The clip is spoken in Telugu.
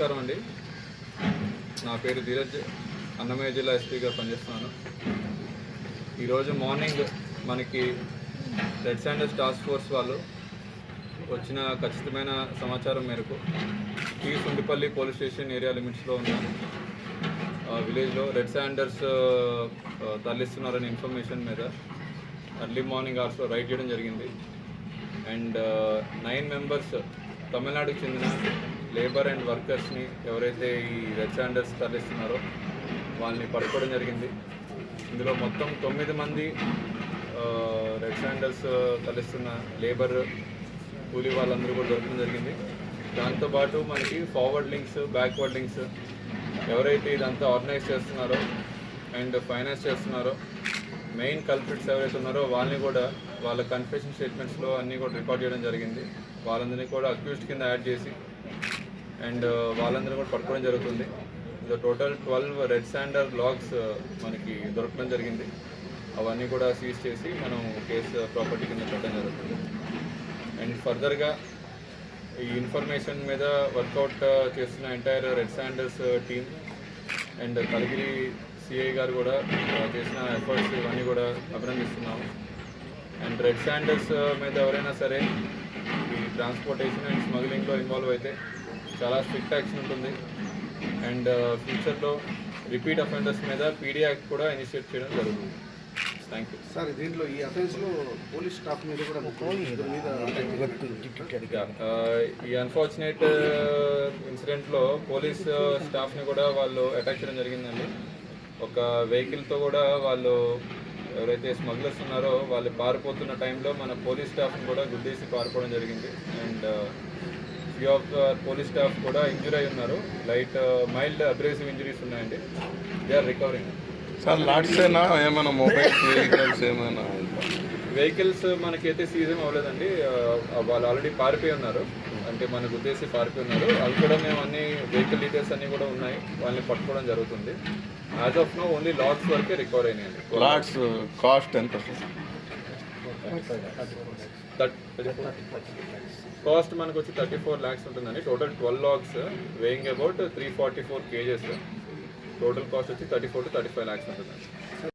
నమస్కారం అండి. నా పేరు ధీరజ్ అన్నమయ్య జిల్లా ఎస్పీగా పనిచేస్తున్నాను. ఈరోజు మార్నింగ్ మనకి రెడ్ శాండర్స్ టాస్క్ ఫోర్స్ వాళ్ళు వచ్చిన ఖచ్చితమైన సమాచారం మేరకు ఈ సుండిపల్లి పోలీస్ స్టేషన్ ఏరియా లిమిట్స్లో ఉన్న ఆ, విలేజ్లో రెడ్ శాండర్స్ తరలిస్తున్నారని తరలిస్తున్నారనే ఇన్ఫర్మేషన్ మీద అర్లీ మార్నింగ్ అవర్స్లో రైడ్ చేయడం జరిగింది. అండ్ నైన్ మెంబర్స్ తమిళనాడుకి చెందిన లేబర్ అండ్ వర్కర్స్ని ఎవరైతే ఈ రెచ్చాండర్స్ తరలిస్తున్నారో వాళ్ళని పట్టుకోవడం జరిగింది. ఇందులో మొత్తం తొమ్మిది మంది రెచ్చాండర్స్ రెడ్ తరలిస్తున్న లేబర్ కూలీ వాళ్ళందరూ కూడా దొరకడం జరిగింది. దాంతోపాటు మనకి ఫార్వర్డ్ లింక్స్ బ్యాక్వర్డ్ లింక్స్ ఎవరైతే ఇదంతా ఆర్గనైజ్ చేస్తున్నారో అండ్ ఫైనాన్స్ చేస్తున్నారో మెయిన్ కల్ప్రిట్స్ ఎవరైతే ఉన్నారో వాళ్ళని కూడా వాళ్ళ కన్ఫెషన్ స్టేట్మెంట్స్లో అన్నీ కూడా రికార్డ్ చేయడం జరిగింది. వాళ్ళందరినీ కూడా అక్యూస్డ్ కింద యాడ్ చేసి అండ్ వాళ్ళందరూ కూడా పట్టుకోవడం జరుగుతుంది. Total twelve red sander logs మనకి దొరకడం జరిగింది. అవన్నీ కూడా సీజ్ చేసి మనం కేసు ప్రాపర్టీ కింద పెట్టడం జరుగుతుంది. అండ్ ఫర్దర్గా ఈ ఇన్ఫర్మేషన్ మీద వర్కౌట్ చేస్తున్న entire red sanders team and Kaligiri CI గారు కూడా చేసిన ఎఫర్ట్స్ ఇవన్నీ కూడా అభినందిస్తున్నాము. అండ్ రెడ్ శాండర్స్ మీద ఎవరైనా సరే ఈ ట్రాన్స్పోర్టేషన్ అండ్ స్మగ్లింగ్లో ఇన్వాల్వ్ అయితే చాలా స్ట్రిక్ట్ యాక్షన్ ఉంటుంది. అండ్ ఫ్యూచర్లో రిపీట్ అఫెండర్స్ మీద పీడీ యాక్ట్ కూడా ఇనిషియేట్ చేయడం జరుగుతుంది. థ్యాంక్ యూ సార్ దీంట్లో ఈ పోలీస్ స్టాఫ్ మీద కూడా ఈ అన్ఫార్చునేట్ ఇన్సిడెంట్లో పోలీస్ స్టాఫ్ని కూడా వాళ్ళు అటాక్ చేయడం జరిగిందండి. ఒక వెహికల్తో కూడా వాళ్ళు ఎవరైతే స్మగ్లర్స్ ఉన్నారో వాళ్ళు పారిపోతున్న టైంలో మన పోలీస్ స్టాఫ్ని కూడా గుద్దేసి పారిపోవడం జరిగింది. And few of police staff కూడా ఇంజూర్ అయి ఉన్నారు. లైట్ మైల్డ్ అబ్రేసివ్ ఇంజరీస్ ఉన్నాయండి. దే ఆర్ రికవరింగ్ సార్ లాట్సేనా ఏమైనా మొబైల్ వెహికల్స్ ఏమైనా వెహికల్స్ మనకైతే సీజన్ అవ్వలేదండి. ఆ, వాళ్ళు ఆల్రెడీ పారిపోయి ఉన్నారు. అంటే మనకు ఉద్దేశి పారిపోయి ఉన్నారు. అవి కూడా మేము అన్ని వెహికల్ డీటెయిల్స్ అన్ని కూడా ఉన్నాయి. వాళ్ళని పట్టుకోవడం జరుగుతుంది. As of now only lots వరకే రికవర్ అయినాయండి. లాట్స్ కాస్ట్ ఎంత కాస్ట్ మనకు వచ్చి థర్టీ ఫోర్ ల్యాక్స్ ఉంటుందండి. Total twelve lakhs weighing about three forty four cages total cost వచ్చి thirty five to thirty five lakhs ఉంటుందండి.